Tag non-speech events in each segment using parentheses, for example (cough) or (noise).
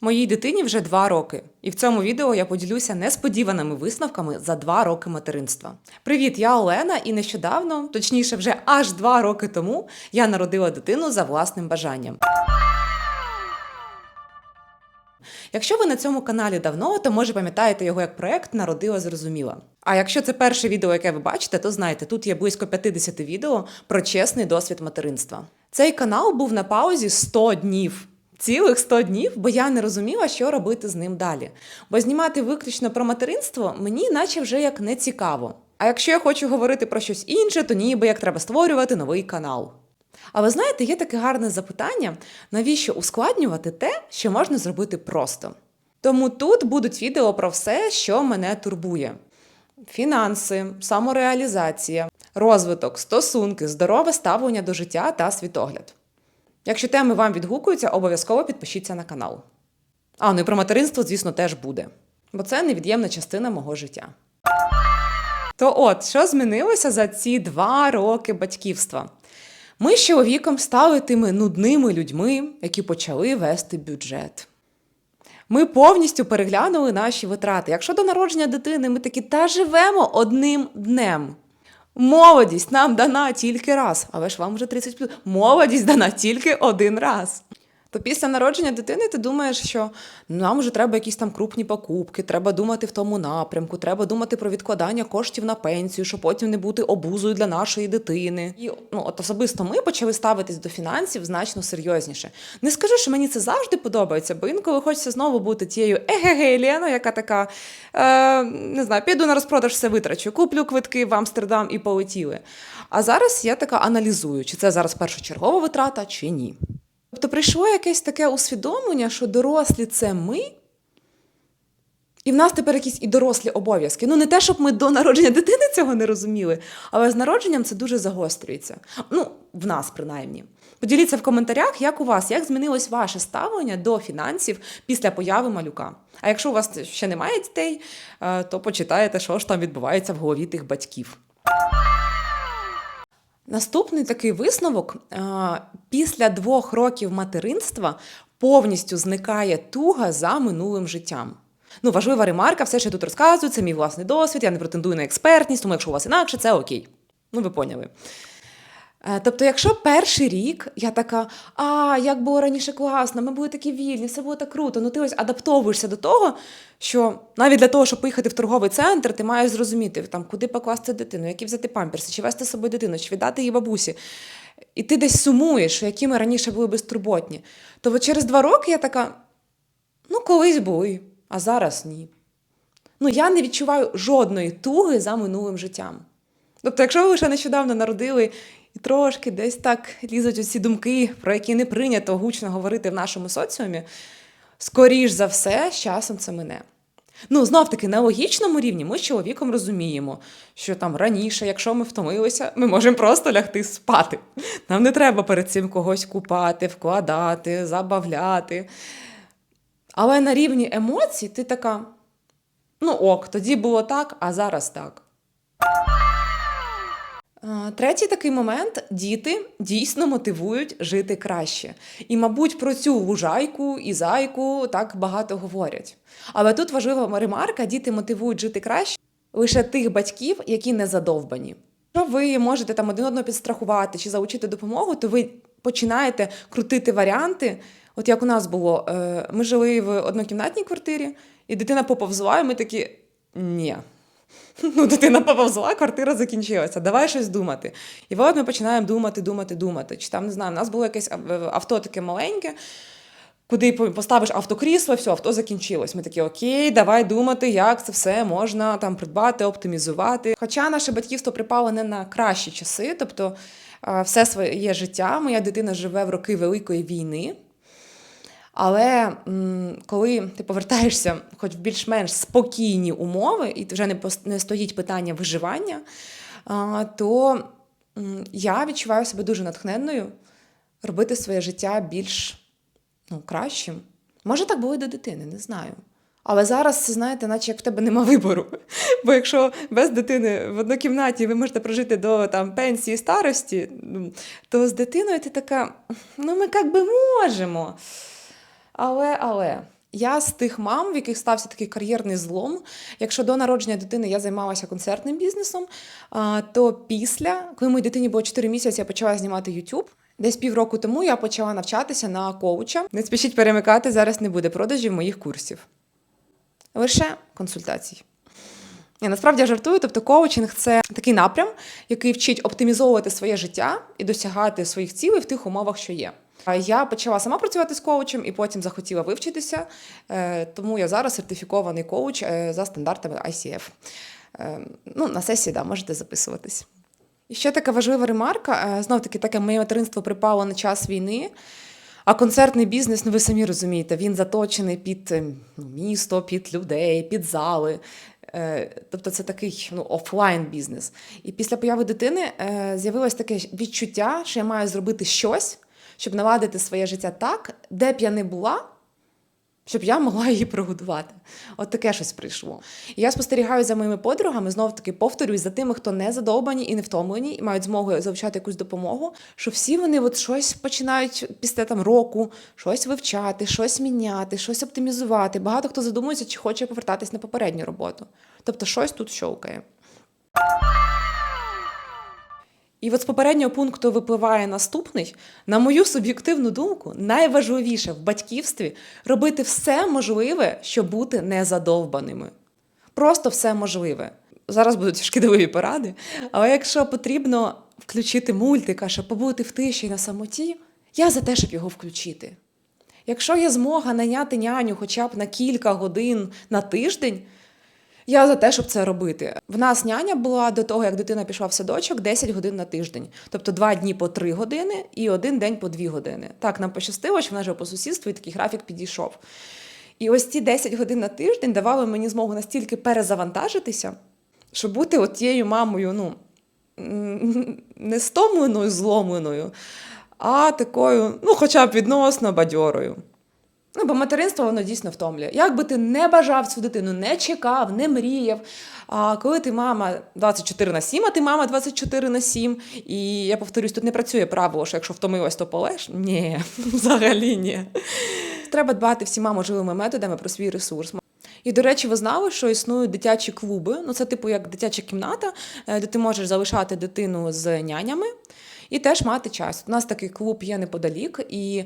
Моїй дитині вже два роки, і в цьому відео я поділюся несподіваними висновками за два роки материнства. Привіт, я Олена, і нещодавно, точніше, вже аж два роки тому, я народила дитину за власним бажанням. Якщо ви на цьому каналі давно, то може пам'ятаєте його як проект Народила зрозуміла. А якщо це перше відео, яке ви бачите, то знайте, тут є близько 50 відео про чесний досвід материнства. Цей канал був на паузі 100 днів. Цілих 100 днів, бо я не розуміла, що робити з ним далі. Бо знімати виключно про материнство мені наче вже як не цікаво. А якщо я хочу говорити про щось інше, то ніби як треба створювати новий канал. Але знаєте, є таке гарне запитання: навіщо ускладнювати те, що можна зробити просто? Тому тут будуть відео про все, що мене турбує: фінанси, самореалізація, розвиток, стосунки, здорове ставлення до життя та світогляд. Якщо теми вам відгукуються, обов'язково підпишіться на канал. А, ну і про материнство, звісно, теж буде, бо це невід'ємна частина мого життя. То от, що змінилося за ці два роки батьківства? Ми з чоловіком стали тими нудними людьми, які почали вести бюджет. Ми повністю переглянули наші витрати. Якщо до народження дитини ми такі та живемо одним днем. Молодість нам дана тільки раз, але ж вам вже 30 плюс. Молодість дана тільки один раз. То після народження дитини ти думаєш, що нам вже треба якісь там крупні покупки, треба думати в тому напрямку, треба думати про відкладання коштів на пенсію, щоб потім не бути обузою для нашої дитини. І ну, от особисто ми почали ставитись до фінансів значно серйозніше. Не скажу, що мені це завжди подобається, бо інколи хочеться знову бути тією егеге яка така е, не знаю, піду на розпродаж, все витрачу, куплю квитки в Амстердам і полетіли. А зараз я така аналізую, чи це зараз першочергова витрата, чи ні. Тобто прийшло якесь таке усвідомлення, що дорослі це ми, і в нас тепер якісь і дорослі обов'язки. Ну, не те, щоб ми до народження дитини цього не розуміли, але з народженням це дуже загострюється. Ну, в нас принаймні. Поділіться в коментарях, як у вас, як змінилось ваше ставлення до фінансів після появи малюка. А якщо у вас ще немає дітей, е, то почитаєте, що ж там відбувається в голові тих батьків. Наступний такий висновок: е, після двох років материнства повністю зникає туга за минулим життям. Ну, важлива ремарка, все, що я тут розказую, це мій власний досвід, я не претендую на експертність, тому якщо у вас інакше, це окей. Ну, ви поняли. Е, Тобто, якщо перший рік я така, а як було раніше класно, ми були такі вільні, все було так круто. Ну ти ось адаптовуєшся до того, що навіть для того, щоб поїхати в торговий центр, ти маєш зрозуміти, там, куди покласти дитину, які взяти памперси, чи вести з собою дитину, чи віддати її бабусі. І ти десь сумуєш, які ми раніше були безтурботні. То через два роки я така: ну, колись були, а зараз ні. Ну, я не відчуваю жодної туги за минулим життям. Тобто, якщо ви лише нещодавно народили і трошки десь так лізуть оці думки, про які не прийнято гучно говорити в нашому соціумі, скоріш за все, з часом це мине. Ну, знов таки, на логічному рівні ми з чоловіком розуміємо, що там раніше, якщо ми втомилися, ми можемо просто лягти спати. Нам не треба перед цим когось купати, вкладати, забавляти. Але на рівні емоцій ти така: ну ок, тоді було так, а зараз так. А, Третій такий момент діти дійсно мотивують жити краще. І, мабуть, про цю лужайку і зайку так багато говорять. Але тут важлива ремарка: діти мотивують жити краще лише тих батьків, які не задовбані. Якщо ви можете там один одного підстрахувати чи залучити допомогу, то ви починаєте крутити варіанти. От як у нас було, е, ми жили в однокімнатній квартирі, і дитина поповзла, і ми такі ні. (laughs) Ну, дитина поповзла, квартира закінчилася. Давай щось думати. І от ми починаємо думати, думати, думати. Чи там не знаю, у нас було якесь ав- авто таке маленьке, куди поставиш автокрісло, все, авто закінчилось. Ми такі, окей, давай думати, як це все можна там придбати, оптимізувати. Хоча наше батьківство припало не на кращі часи, тобто все своє життя, моя дитина живе в роки Великої війни. Але коли ти повертаєшся хоч в більш-менш спокійні умови, і вже не, не стоїть питання виживання, то я відчуваю себе дуже натхненною робити своє життя більш ну, кращим. Може, так було і до дитини, не знаю. Але зараз, знаєте, наче як в тебе нема вибору. (laughs) Бо якщо без дитини в однокімнаті ви можете прожити до там, пенсії старості, ну, то з дитиною ти така, ну ми як би можемо. Але, але. Я з тих мам, в яких стався такий кар'єрний злом. Якщо до народження дитини я займалася концертним бізнесом, то після, коли моїй дитині було 4 місяці, я почала знімати YouTube. Десь півроку тому я почала навчатися на коуча. Не спішіть перемикати, зараз не буде продажів моїх курсів. Лише консультацій. Я насправді жартую, тобто коучинг це такий напрям, який вчить оптимізовувати своє життя і досягати своїх цілей в тих умовах, що є. Я почала сама працювати з коучем і потім захотіла вивчитися, е, тому я зараз сертифікований коуч е, за стандартами ICF. Е, Ну, на сесії да, можете записуватись. І ще така важлива ремарка: знов таки, таке моє материнство припало на час війни. А концертний бізнес, ну ви самі розумієте, він заточений під е, ну, місто, під людей, під зали. Тобто це такий ну, офлайн бізнес. І після появи дитини з'явилось таке відчуття, що я маю зробити щось, щоб наладити своє життя так, де б я не була, щоб я могла її прогодувати. От таке щось прийшло. І я спостерігаю за моїми подругами, знов таки повторюсь, за тими, хто не задовбані і не втомлені, і мають змогу залучати якусь допомогу, що всі вони от щось починають після там року, щось вивчати, щось міняти, щось оптимізувати. Багато хто задумується, чи хоче повертатись на попередню роботу. Тобто щось тут щовкає. І от з попереднього пункту випливає наступний, на мою суб'єктивну думку, найважливіше в батьківстві робити все можливе, щоб бути незадовбаними. Просто все можливе. Зараз будуть шкідливі поради, але якщо потрібно включити мультика, щоб побути в тиші на самоті, я за те, щоб його включити. Якщо є змога найняти няню хоча б на кілька годин на тиждень, я за те, щоб це робити. В нас няня була до того, як дитина пішла в садочок, 10 годин на тиждень. Тобто два дні по 3 години і один день по 2 години. Так нам пощастило, що вона жила по сусідству і такий графік підійшов. І ось ці 10 годин на тиждень давали мені змогу настільки перезавантажитися, щоб бути от мамою, ну не стомленою, зломленою, а такою, ну, хоча б відносно бадьорою. Ну, бо материнство воно дійсно втомлює. Як би ти не бажав цю дитину, не чекав, не мріяв. А коли ти мама 24 на 7, а ти мама 24 на 7, і я повторюсь, тут не працює правило, що якщо втомилась, то полеж. Ні, (laughs) взагалі ні. Треба дбати всіма можливими методами про свій ресурс. І, до речі, ви знали, що існують дитячі клуби. Ну, це типу як дитяча кімната, е, де ти можеш залишати дитину з нянями і теж мати час. У нас такий клуб є неподалік, і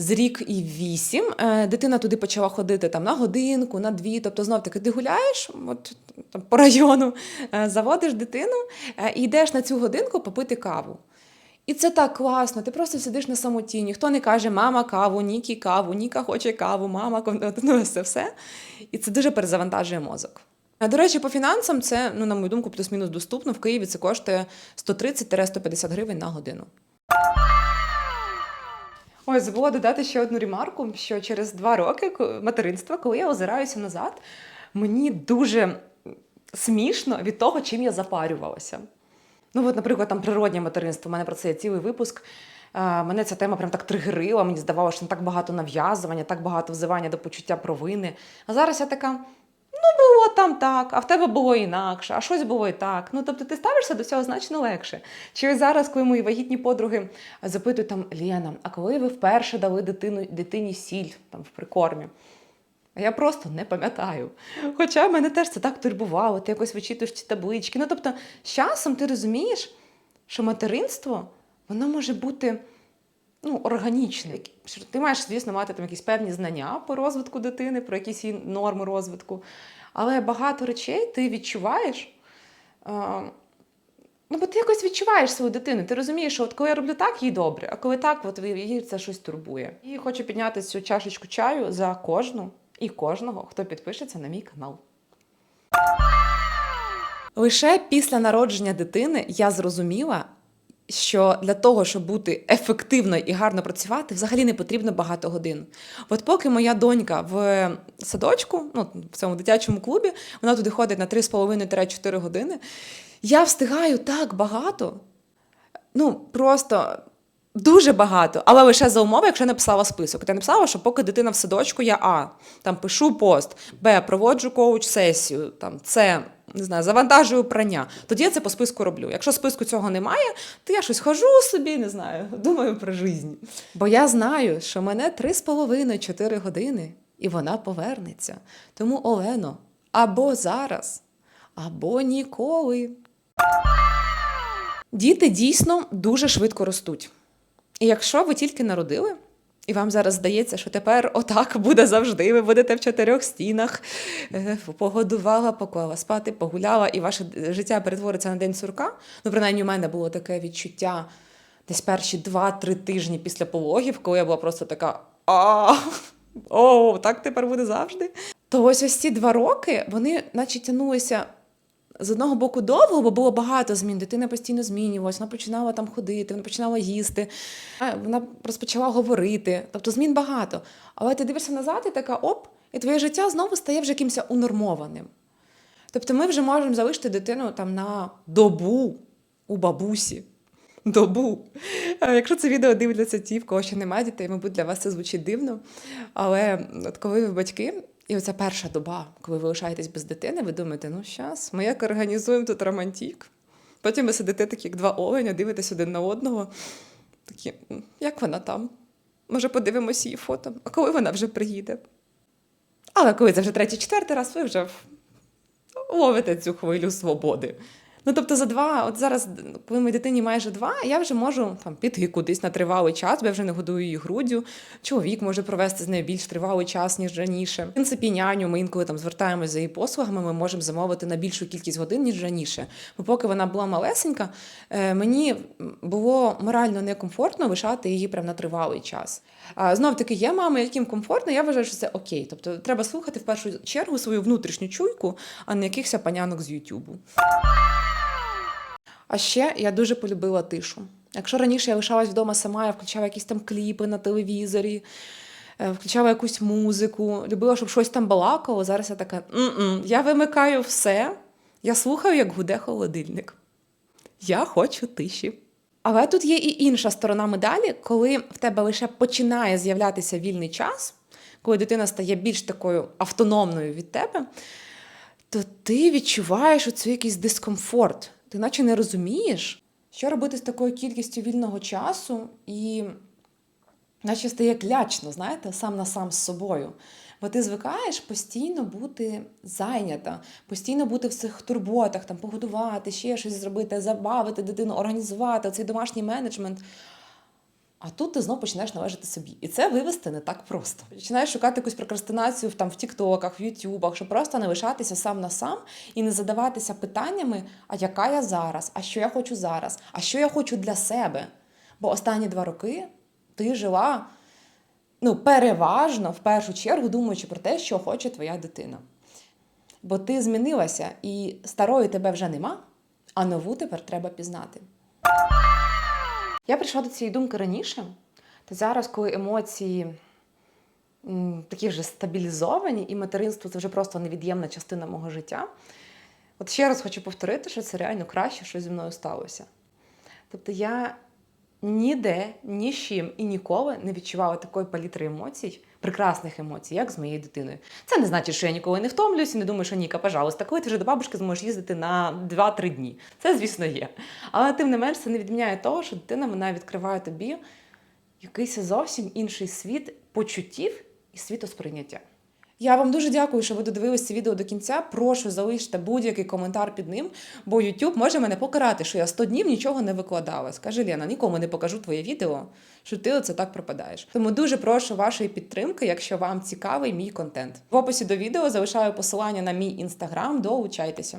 з рік і вісім е, дитина туди почала ходити там на годинку, на дві. Тобто, знов таки, ти гуляєш от, там, по району, е, заводиш дитину е, і йдеш на цю годинку попити каву. І це так класно. Ти просто сидиш на самоті. Ніхто не каже мама каву, Нікі каву, Ніка хоче каву, мама ну, це все. І це дуже перезавантажує мозок. До речі, по фінансам це, ну, на мою думку, плюс-мінус доступно. В Києві це коштує 130-150 гривень на годину. Ой, забула додати ще одну ремарку, що через два роки материнства, коли я озираюся назад, мені дуже смішно від того, чим я запарювалася. Ну, от, наприклад, там природнє материнство, у мене про це є цілий випуск. Мене ця тема прям так тригерила, мені здавалося, що так багато нав'язування, так багато взивання до почуття провини. А зараз я така. Ну, було там так, а в тебе було інакше, а щось було і так. Ну, тобто ти ставишся до цього значно легше. Чи зараз, коли мої вагітні подруги запитують там Лєна, а коли ви вперше дали дитину, дитині сіль там в прикормі? Я просто не пам'ятаю. Хоча мене теж це так турбувало, ти якось вичитуєш ці таблички. Ну, тобто, з часом ти розумієш, що материнство воно може бути ну, органічне. Що Ти маєш, звісно, мати там якісь певні знання по розвитку дитини, про якісь її норми розвитку. Але багато речей ти відчуваєш. е, Ну, бо ти якось відчуваєш свою дитину. Ти розумієш, що от коли я роблю так, їй добре, а коли так, от її це щось турбує. І хочу підняти цю чашечку чаю за кожну і кожного, хто підпишеться на мій канал. Лише після народження дитини я зрозуміла, що для того, щоб бути ефективною і гарно працювати, взагалі не потрібно багато годин. От поки моя донька в садочку, ну в цьому дитячому клубі, вона туди ходить на 3,5-4 години. Я встигаю так багато, ну просто дуже багато, але лише за умови, якщо я написала список. Я написала, що поки дитина в садочку, я А, там пишу пост, Б, проводжу коуч-сесію, там С, не знаю, завантажую прання. Тоді я це по списку роблю. Якщо списку цього немає, то я щось хожу собі, не знаю, (laughs) думаю про життя. Бо я знаю, що мене 3,5-4 години і вона повернеться. Тому Олено, або зараз, або ніколи. Діти дійсно дуже швидко ростуть. І якщо ви тільки народили, і вам зараз здається, що тепер отак буде завжди, ви будете в чотирьох стінах, е, погодувала, поклала спати, погуляла, і ваше життя перетвориться на день сурка. Ну, принаймні, у мене було таке відчуття десь перші два-три тижні після пологів, коли я була просто така а о, так тепер буде завжди. То ось ось ці два роки вони, наче тягнулися з одного боку довго, бо було багато змін. Дитина постійно змінювалася, вона починала там ходити, вона починала їсти, вона розпочала говорити. Тобто змін багато. Але ти дивишся назад і така оп, і твоє життя знову стає вже якимось унормованим. Тобто ми вже можемо залишити дитину там на добу у бабусі. Добу. Якщо це відео дивляться ті, в кого ще немає дітей, мабуть, для вас це звучить дивно. Але от коли ви батьки, і оця перша доба, коли ви лишаєтесь без дитини, ви думаєте, ну щас, ми як організуємо тут романтік. Потім ви сидите такі, як два оленя, дивитесь один на одного. Такі, як вона там? Може, подивимося її фото, а коли вона вже приїде? Але коли це вже третій, четвертий раз, ви вже ловите цю хвилю свободи. Ну, тобто, за два, от зараз, коли моїй дитині майже два, я вже можу там піти кудись на тривалий час, бо я вже не годую її груддю. Чоловік може провести з нею більш тривалий час, ніж раніше. В принципі, няню ми інколи там звертаємося за її послугами, ми можемо замовити на більшу кількість годин, ніж раніше. Бо поки вона була малесенька, е, мені було морально некомфортно лишати її прямо на тривалий час. А знов таки є мами, яким комфортно, я вважаю, що це окей. Тобто треба слухати в першу чергу свою внутрішню чуйку, а не якихось панянок з Ютубу. А ще я дуже полюбила тишу. Якщо раніше я лишалась вдома сама, я включала якісь там кліпи на телевізорі, е, включала якусь музику, любила, щоб щось там балакало. Зараз я така: «М-м, я вимикаю все, я слухаю, як гуде холодильник. Я хочу тиші. Але тут є і інша сторона медалі, коли в тебе лише починає з'являтися вільний час, коли дитина стає більш такою автономною від тебе, то ти відчуваєш оцей якийсь дискомфорт. Ти наче не розумієш, що робити з такою кількістю вільного часу, і наче стає клячно, знаєте, сам на сам з собою. Бо ти звикаєш постійно бути зайнята, постійно бути в цих турботах, там погодувати, ще щось зробити, забавити дитину, організувати цей домашній менеджмент. А тут ти знов починаєш належати собі. І це вивести не так просто. Починаєш шукати якусь прокрастинацію там, в Тіктоках, в Ютубах, щоб просто не лишатися сам на сам і не задаватися питаннями, а яка я зараз, а що я хочу зараз, а що я хочу для себе. Бо останні два роки ти жила ну, переважно, в першу чергу, думаючи про те, що хоче твоя дитина. Бо ти змінилася, і старої тебе вже нема, а нову тепер треба пізнати. Я прийшла до цієї думки раніше, та зараз, коли емоції такі вже стабілізовані, і материнство це вже просто невід'ємна частина мого життя. От ще раз хочу повторити, що це реально краще, що зі мною сталося. Тобто я ніде, ні з чим і ніколи не відчувала такої палітри емоцій, прекрасних емоцій, як з моєю дитиною. Це не значить, що я ніколи не втомлююсь і не думаю, що Ніка, пожалуйста, коли ти вже до бабушки зможеш їздити на 2-3 дні. Це, звісно, є. Але тим не менш, це не відміняє того, що дитина вона відкриває тобі якийсь зовсім інший світ почуттів і світосприйняття. Я вам дуже дякую, що ви додивились це відео до кінця. Прошу залиште будь-який коментар під ним, бо YouTube може мене покарати, що я 100 днів нічого не викладала. Скажи, Лена, нікому не покажу твоє відео, що ти оце так пропадаєш. Тому дуже прошу вашої підтримки, якщо вам цікавий мій контент. В описі до відео залишаю посилання на мій інстаграм. Долучайтеся.